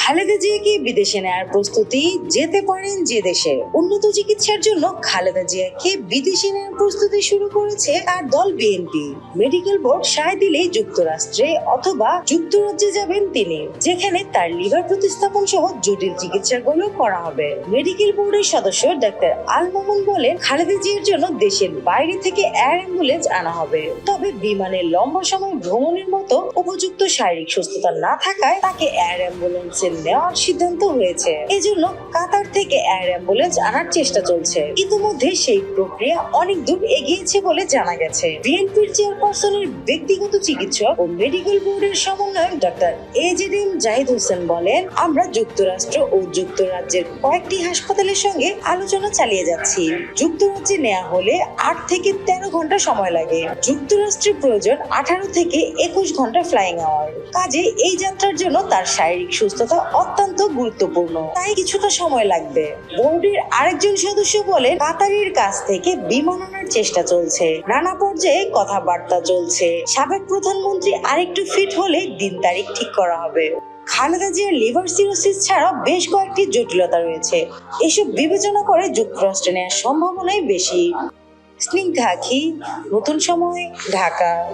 খালেদা জিয়া জিয়াকে বিদেশে নেয়ার প্রস্তুতি যেতে পারেন যে দেশে। উন্নত চিকিৎসার জন্য খালেদা জিয়াকে বিদেশে নেওয়ার প্রস্তুতি শুরু করেছে তার দল বিএনপি। মেডিকেল বোর্ড সায় দিলেই যুক্তরাষ্ট্রে অথবা যুক্তরাজ্যে যাবেন তিনি, যেখানে তার লিভার প্রতিস্থাপন সহ জটিল চিকিৎসাগুলো করা হবে। মেডিকেল বোর্ডের সদস্য ডাক্তার আল মামুন বলেন, খালেদা জিয়ার জন্য দেশের বাইরে থেকে এয়ার অ্যাম্বুলেন্স আনা হবে। তবে বিমানে লম্বা সময় ভ্রমণের মতো উপযুক্ত শারীরিক সুস্থতা না থাকায় তাকে এয়ার অ্যাম্বুলেন্সে নেওয়ার সিদ্ধান্ত হয়েছে। এজন্য কাতার থেকে এয়ার অ্যাম্বুলেন্স আনার চেষ্টা চলছে। ইতিমধ্যে সেই প্রক্রিয়া অনেক দূর এগিয়েছে বলে জানা গেছে। বিএনপির চেয়ারপারসনের ব্যক্তিগত চিকিৎসক ও মেডিকেল বোর্ডের সমন্বয়ক ডক্টর এজেড জাহিদ হোসেন বলেন, আমরা যুক্তরাষ্ট্র ও যুক্তরাজ্যের কয়েকটি হাসপাতালের সঙ্গে আলোচনা চালিয়ে যাচ্ছি। যুক্তরাজ্যে নেওয়া হলে আট থেকে তেরো ঘণ্টা সময় লাগে। যুক্তরাষ্ট্রের প্রয়োজন আঠারো থেকে একুশ ঘণ্টা ফ্লাইং আওয়ার। কাজে এই যাত্রার জন্য তার শারীরিক সুস্থতা অত্যন্ত গুরুত্বপূর্ণ। তাই কিছুটা সময় লাগবে। বোর্ডের আরেকজন সদস্য বলেন, কাতারের কাছ থেকে বিমান আনার চেষ্টা চলছে। নানা পর্যায়ে কথাবার্তা চলছে। সাবেক প্রধানমন্ত্রী আরেকটু ফিট হলে দিন তারিখ ঠিক করা হবে। খালেদা জিয়ার লিভার সিরোসিস ছাড়াও বেশ কয়েকটি জটিলতা রয়েছে। এসব বিবেচনা করে যুক্তরাষ্ট্রে নেওয়ার সম্ভাবনাই বেশি। স্নিগ্ধা নতুন সময়, ঢাকা।